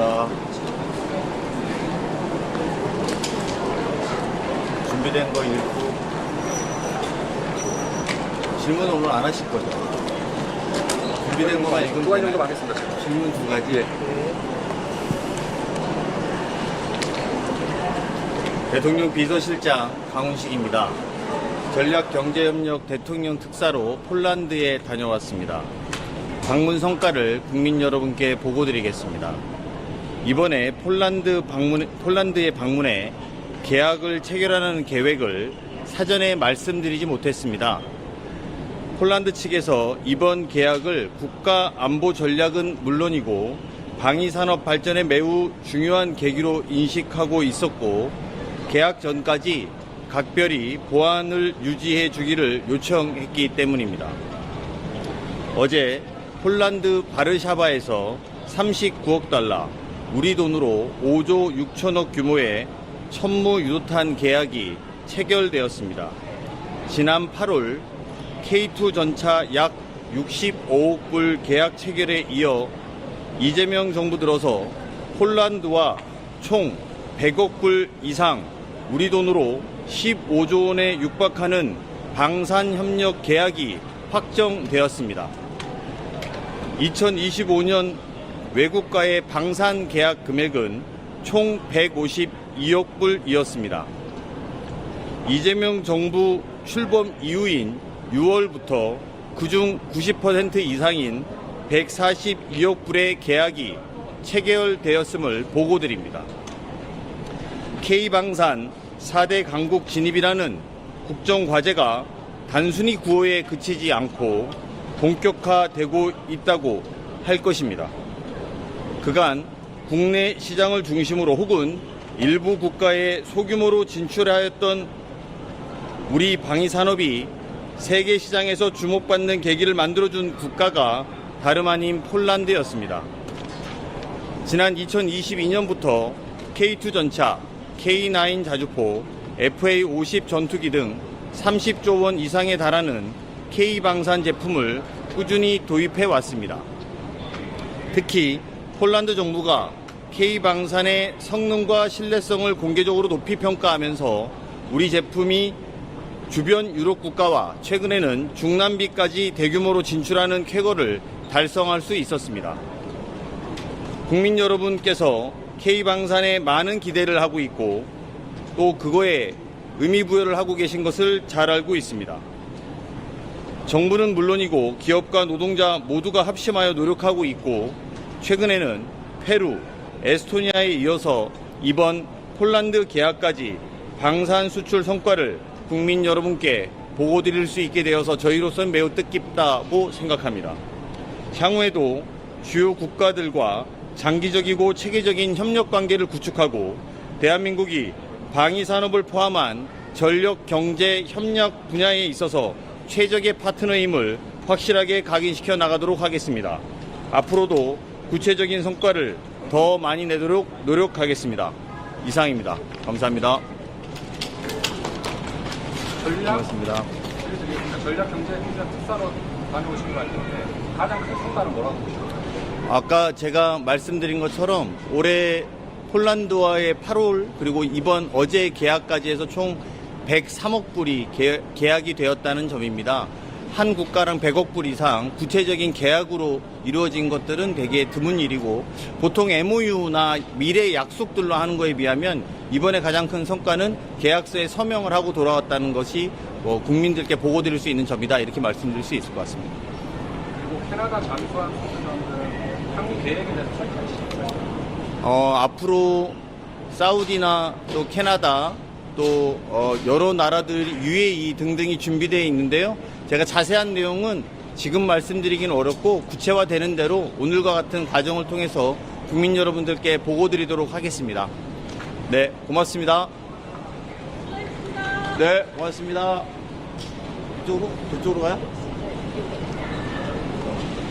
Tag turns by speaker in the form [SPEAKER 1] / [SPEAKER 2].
[SPEAKER 1] 안녕하십니까. 준비된 거 읽고 질문 오늘 안 하실 거죠? 준비된 거만 읽으면
[SPEAKER 2] 두 가지? 정도 하겠습니다.
[SPEAKER 1] 질문 두 가지. 대통령 비서실장 강훈식입니다. 전략경제협력 대통령 특사로 폴란드에 다녀왔습니다. 방문 성과를 국민 여러분께 보고드리겠습니다. 이번에 폴란드 방문, 폴란드에 방문해 계약을 체결하는 계획을 사전에 말씀드리지 못했습니다. 폴란드 측에서 이번 계약을 국가 안보 전략은 물론이고 방위 산업 발전에 매우 중요한 계기로 인식하고 있었고 계약 전까지 각별히 보안을 유지해 주기를 요청했기 때문입니다. 어제 폴란드 바르샤바에서 39억 달러, 우리 돈으로 5조 6천억 규모의 천무 유도탄 계약이 체결되었습니다. 지난 8월 K2 전차 약 65억 불 계약 체결에 이어 이재명 정부 들어서 폴란드와 총 100억 불 이상 우리 돈으로 15조 원에 육박하는 방산 협력 계약이 확정되었습니다. 2025년 외국과의 방산 계약 금액은 총 152억 불이었습니다. 이재명 정부 출범 이후인 6월부터 그중 90% 이상인 142억 불의 계약이 체결되었음을 보고드립니다. K방산 4대 강국 진입이라는 국정 과제가 단순히 구호에 그치지 않고 본격화되고 있다고 할 것입니다. 그간 국내 시장을 중심으로 혹은 일부 국가에 소규모로 진출하였던 우리 방위 산업이 세계 시장에서 주목받는 계기를 만들어준 국가가 다름 아닌 폴란드였습니다. 지난 2022년부터 K2 전차, K9 자주포, FA50 전투기 등 30조 원 이상에 달하는 K방산 제품을 꾸준히 도입해 왔습니다. 특히 폴란드 정부가 K방산의 성능과 신뢰성을 공개적으로 높이 평가하면서 우리 제품이 주변 유럽 국가와 최근에는 중남미까지 대규모로 진출하는 쾌거를 달성할 수 있었습니다. 국민 여러분께서 K방산에 많은 기대를 하고 있고 또 그거에 의미 부여를 하고 계신 것을 잘 알고 있습니다. 정부는 물론이고 기업과 노동자 모두가 합심하여 노력하고 있고 최근에는 페루, 에스토니아에 이어서 이번 폴란드 계약까지 방산 수출 성과를 국민 여러분께 보고 드릴 수 있게 되어서 저희로서는 매우 뜻깊다고 생각합니다. 향후에도 주요 국가들과 장기적이고 체계적인 협력 관계를 구축하고 대한민국이 방위 산업을 포함한 전력 경제 협력 분야에 있어서 최적의 파트너임을 확실하게 각인시켜 나가도록 하겠습니다. 앞으로도 구체적인 성과를 더 많이 내도록 노력하겠습니다. 이상입니다. 감사합니다.
[SPEAKER 2] 전략,
[SPEAKER 1] 고맙습니다.
[SPEAKER 2] 전략 경제 협력 특사로 다녀오신 거 같은데 가장 큰 성과는 뭐라고 보시나요?
[SPEAKER 1] 아까 제가 말씀드린 것처럼 올해 폴란드와의 8월 그리고 이번 어제 계약까지 해서 총 103억 불이 계- 계약이 되었다는 점입니다. 한 국가랑 100억 불 이상 구체적인 계약으로 이루어진 것들은 되게 드문 일이고 보통 MOU나 미래 약속들로 하는 거에 비하면 이번에 가장 큰 성과는 계약서에 서명을 하고 돌아왔다는 것이 뭐 국민들께 보고 드릴 수 있는 점이다 이렇게 말씀드릴 수 있을 것 같습니다.
[SPEAKER 2] 그리고 캐나다 잠수함 선수전은 향후 계획에 대해서 설명해 주시죠.
[SPEAKER 1] 어, 앞으로 사우디나 또 캐나다 또 어, 여러 나라들 UAE 등등이 준비되어 있는데요. 제가 자세한 내용은 지금 말씀드리기는 어렵고 구체화되는 대로 오늘과 같은 과정을 통해서 국민 여러분들께 보고 드리도록 하겠습니다. 네, 고맙습니다. 네, 고맙습니다. 이쪽으로? 저쪽으로 가요?